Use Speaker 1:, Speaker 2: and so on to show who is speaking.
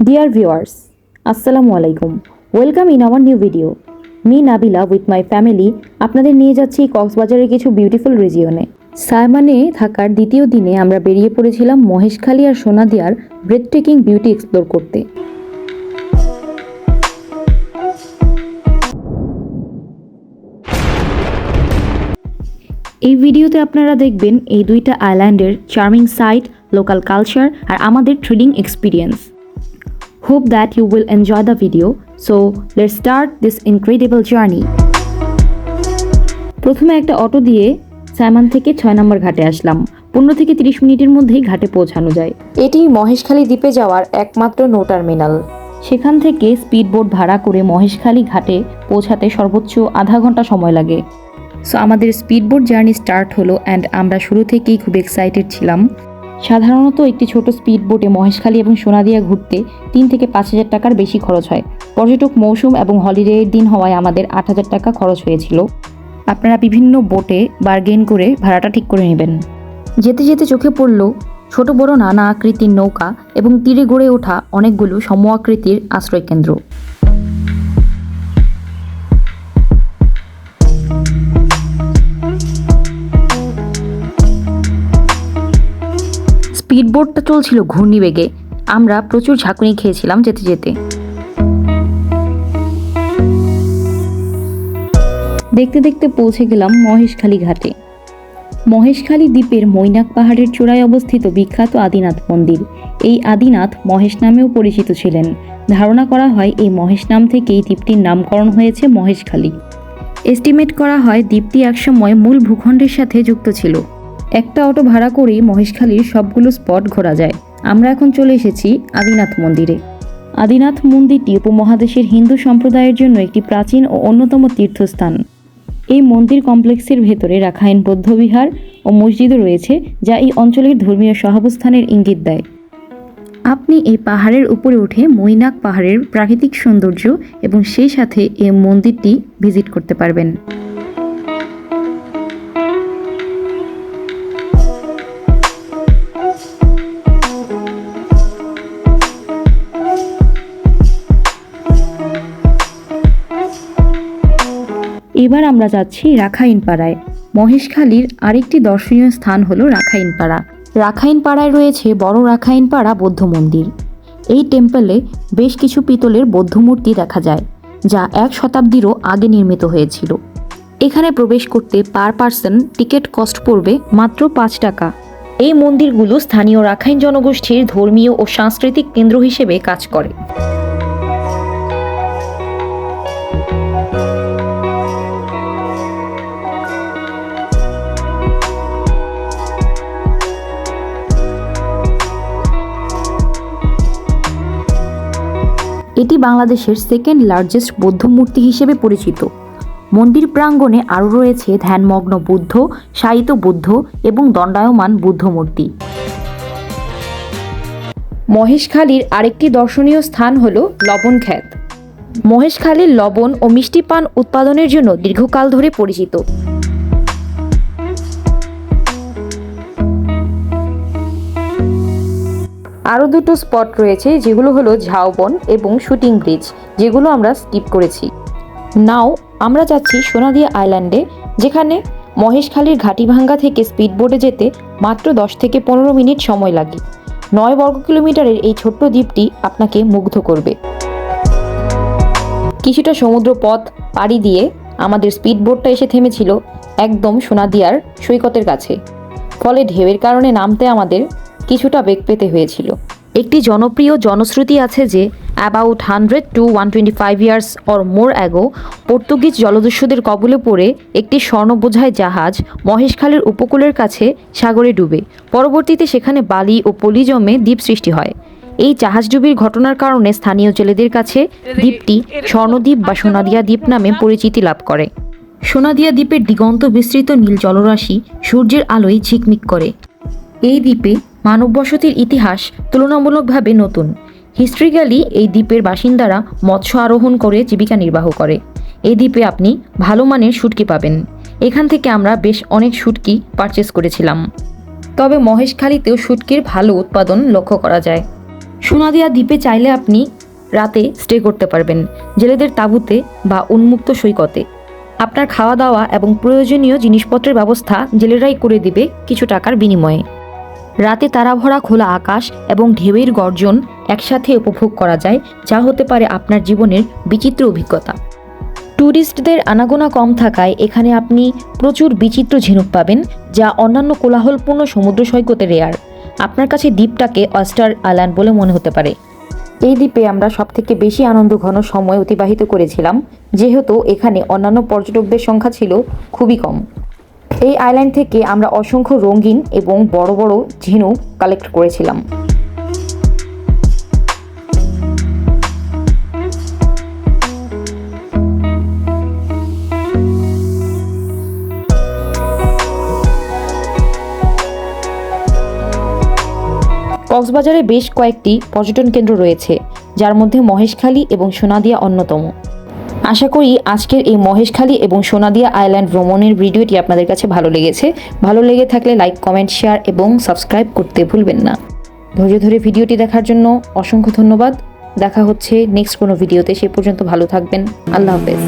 Speaker 1: Dear viewers, আসসালামু আলাইকুম welcome in our new video me Nabila with my family আপনাদের নিয়ে যাচ্ছি কক্সবাজারের কিছু বিউটিফুল রিজিয়নে সায়মানে থাকার দ্বিতীয় দিনে আমরা বেরিয়ে পড়েছিলাম মহেশখালী আর সোনাদিয়ার ব্রেথ টেকিং বিউটি এক্সপ্লোর করতে। এই ভিডিওতে আপনারা দেখবেন এই দুইটা আইল্যান্ডের চার্মিং সাইট লোকাল কালচার আর আমাদের trading experience Hope that you will enjoy the video. So, let's start this incredible journey. প্রথমে একটা অটো দিয়ে সাইমান থেকে ছয় নম্বর ঘাটে আসলাম। পনেরো থেকে তিরিশ মিনিটের মধ্যেই ঘাটে পৌঁছানো যায়। এটি মহেশখালী দ্বীপে যাওয়ার একমাত্র নো টার্মিনাল সেখান থেকে স্পিড বোট ভাড়া করে মহেশখালী ঘাটে পৌঁছাতে সর্বোচ্চ আধা ঘণ্টা সময় লাগে। সো আমাদের স্পিড বোট জার্নি স্টার্ট হলো অ্যান্ড আমরা শুরু থেকেই খুব এক্সাইটেড ছিলাম। সাধারণত একটি ছোট স্পিড বোটে মহেশখালী এবং সোনাদিয়া ঘুরতে তিন থেকে পাঁচ হাজার টাকার বেশি খরচ হয়। পর্যটক মৌসুম এবং হলিডের দিন হওয়ায় আমাদের আট হাজার টাকা খরচ হয়েছিল। আপনারা বিভিন্ন বোটে বার্গেন করে ভাড়াটা ঠিক করে নেবেন। যেতে যেতে চোখে পড়ল ছোট বড় নানা আকৃতির নৌকা এবং তীরে গড়ে ওঠা অনেকগুলো সম আকৃতির আশ্রয়কেন্দ্র। স্পিড বোটটা চলছিল ঘূর্ণিবেগে। আমরা প্রচুর ঝাঁকুনি খেয়েছিলাম যেতে যেতে। দেখতে দেখতে পৌঁছে গেলাম মহেশখালী ঘাটে। মহেশখালী দ্বীপের মৈনাক পাহাড়ের চূড়ায় অবস্থিত বিখ্যাত আদিনাথ মন্দির। এই আদিনাথ মহেশ নামেও পরিচিত ছিলেন। ধারণা করা হয় এই মহেশ নাম থেকেই দ্বীপটির নামকরণ হয়েছে মহেশখালী। এস্টিমেট করা হয় দ্বীপটি একসময় মূল ভূখণ্ডের সাথে যুক্ত ছিল। একটা অটো ভাড়া করেই মহেশখালীর সবগুলো স্পট ঘোরা যায়। আমরা এখন চলে এসেছি আদিনাথ মন্দিরে। আদিনাথ মন্দিরটি উপমহাদেশের হিন্দু সম্প্রদায়ের জন্য একটি প্রাচীন ও অন্যতম তীর্থস্থান। এই মন্দির কমপ্লেক্সের ভেতরে রাখাইন বৌদ্ধবিহার ও মসজিদও রয়েছে, যা এই অঞ্চলের ধর্মীয় সহাবস্থানের ইঙ্গিত দেয়। আপনি এই পাহাড়ের উপরে উঠে মৈনাক পাহাড়ের প্রাকৃতিক সৌন্দর্য এবং সেই সাথে এই মন্দিরটি ভিজিট করতে পারবেন। এবার আমরা যাচ্ছি রাখাইনপাড়ায়। মহেশখালীর আরেকটি দর্শনীয় স্থান হলো রাখাইনপাড়া। রাখাইনপাড়ায় রয়েছে বড় রাখাইনপাড়া বৌদ্ধ মন্দির। এই টেম্পলে বেশ কিছু পিতলের বৌদ্ধ মূর্তি দেখা যায়, যা এক শতাব্দীরও আগে নির্মিত হয়েছিল। এখানে প্রবেশ করতে পার পার্সন টিকিট কস্ট পড়বে মাত্র পাঁচ টাকা। এই মন্দিরগুলো স্থানীয় রাখাইন জনগোষ্ঠীর ধর্মীয় ও সাংস্কৃতিক কেন্দ্র হিসেবে কাজ করে। এটি বাংলাদেশের সেকেন্ড লার্জেস্ট বৌদ্ধ মূর্তি হিসেবে পরিচিত। মন্দির প্রাঙ্গণে আরও রয়েছে ধ্যানমগ্ন বুদ্ধ, শায়িত বুদ্ধ এবং দণ্ডায়মান বুদ্ধ মূর্তি। মহেশখালীর আরেকটি দর্শনীয় স্থান হল লবণ খ্যাত মহেশখালীর লবণ ও মিষ্টি পান উৎপাদনের জন্য দীর্ঘকাল ধরে পরিচিত। আরও দুটো স্পট রয়েছে যেগুলো হলো ঝাউবন এবং শুটিং ব্রিজ, যেগুলো আমরা স্কিপ করেছি। নাও, আমরা যাচ্ছি সোনাদিয়া আইল্যান্ডে, যেখানে মহেশখালীর ঘাটিভাঙ্গা থেকে স্পিডবোটে যেতে মাত্র দশ থেকে পনেরো মিনিট সময় লাগে। নয় বর্গ কিলোমিটারের এই ছোট্ট দ্বীপটি আপনাকে মুগ্ধ করবে। কিছুটা সমুদ্র পথ পাড়ি দিয়ে আমাদের স্পিডবোটটা এসে থেমেছিল একদম সোনাদিয়ার সৈকতের কাছে। ফলে ঢেউয়ের কারণে নামতে আমাদের কিছুটা বেগ পেতে হয়েছিল। একটি জনপ্রিয় জনশ্রুতি আছে যে about hundred to one twenty five years or more ago Portuguese জলদস্যুদের কবলে পড়ে একটি স্বর্ণবোঝায় জাহাজ মহেশখালীর উপকূলের কাছে সাগরে ডুবে। পরবর্তীতে সেখানে বালি ও পলি জমে দ্বীপ সৃষ্টি হয়। এই জাহাজডুবির ঘটনার কারণে স্থানীয় জেলেদের কাছে দ্বীপটি স্বর্ণদ্বীপ বা সোনাদিয়া দ্বীপ নামে পরিচিতি লাভ করে। সোনাদিয়া দ্বীপের দিগন্ত বিস্তৃত নীল জলরাশি সূর্যের আলোয় ঝিকমিক করে। এই দ্বীপে মানব বসতির ইতিহাস তুলনামূলকভাবে নতুন। হিস্ট্রিক্যালি এই দ্বীপের বাসিন্দারা মৎস্য আরোহণ করে জীবিকা নির্বাহ করে। এই দ্বীপে আপনি ভালো মানের শুটকি পাবেন। এখান থেকে আমরা বেশ অনেক শুটকি পারচেস করেছিলাম। তবে মহেশখালীতেও শুটকির ভালো উৎপাদন লক্ষ্য করা যায়। সোনাদিয়া দ্বীপে চাইলে আপনি রাতে স্টে করতে পারবেন, জেলেদের তাঁবুতে বা উন্মুক্ত সৈকতে। আপনার খাওয়া দাওয়া এবং প্রয়োজনীয় জিনিসপত্রের ব্যবস্থা জেলেরাই করে দিবে কিছু টাকার বিনিময়ে। রাতে তারাভরা খোলা আকাশ এবং ঢেউয়ের গর্জন একসাথে উপভোগ করা যায়, যা হতে পারে আপনার জীবনের বিচিত্র অভিজ্ঞতা। ট্যুরিস্টদের আনাগোনা কম থাকায় এখানে আপনি প্রচুর বিচিত্র ঝিনুক পাবেন, যা অন্যান্য কোলাহলপূর্ণ সমুদ্র সৈকতে রেয়ার। আপনার কাছে দ্বীপটাকে অস্টার আইল্যান্ড বলে মনে হতে পারে। এই দ্বীপে আমরা সবথেকে বেশি আনন্দ ঘন সময় অতিবাহিত করেছিলাম, যেহেতু এখানে অন্যান্য পর্যটকদের সংখ্যা ছিল খুবই কম। এই আইল্যান্ড থেকে আমরা অসংখ্য রঙিন এবং বড় বড় ঝিনুক কালেক্ট করেছিলাম। কক্সবাজারে বেশ কয়েকটি পর্যটন কেন্দ্র রয়েছে, যার মধ্যে মহেশখালী এবং সোনাদিয়া অন্যতম। আশা করি আজকের এই মহেশখালী এবং সোনাদিয়া আইল্যান্ড ভ্রমণের ভিডিওটি আপনাদের কাছে ভালো লেগেছে। ভালো লেগে থাকলে লাইক, কমেন্ট, শেয়ার এবং সাবস্ক্রাইব করতে ভুলবেন না। ধৈর্য ধরে ভিডিওটি দেখার জন্য অসংখ্য ধন্যবাদ। দেখা হচ্ছে নেক্সট কোনো ভিডিওতে। সে পর্যন্ত ভালো থাকবেন। আল্লাহ হাফেজ।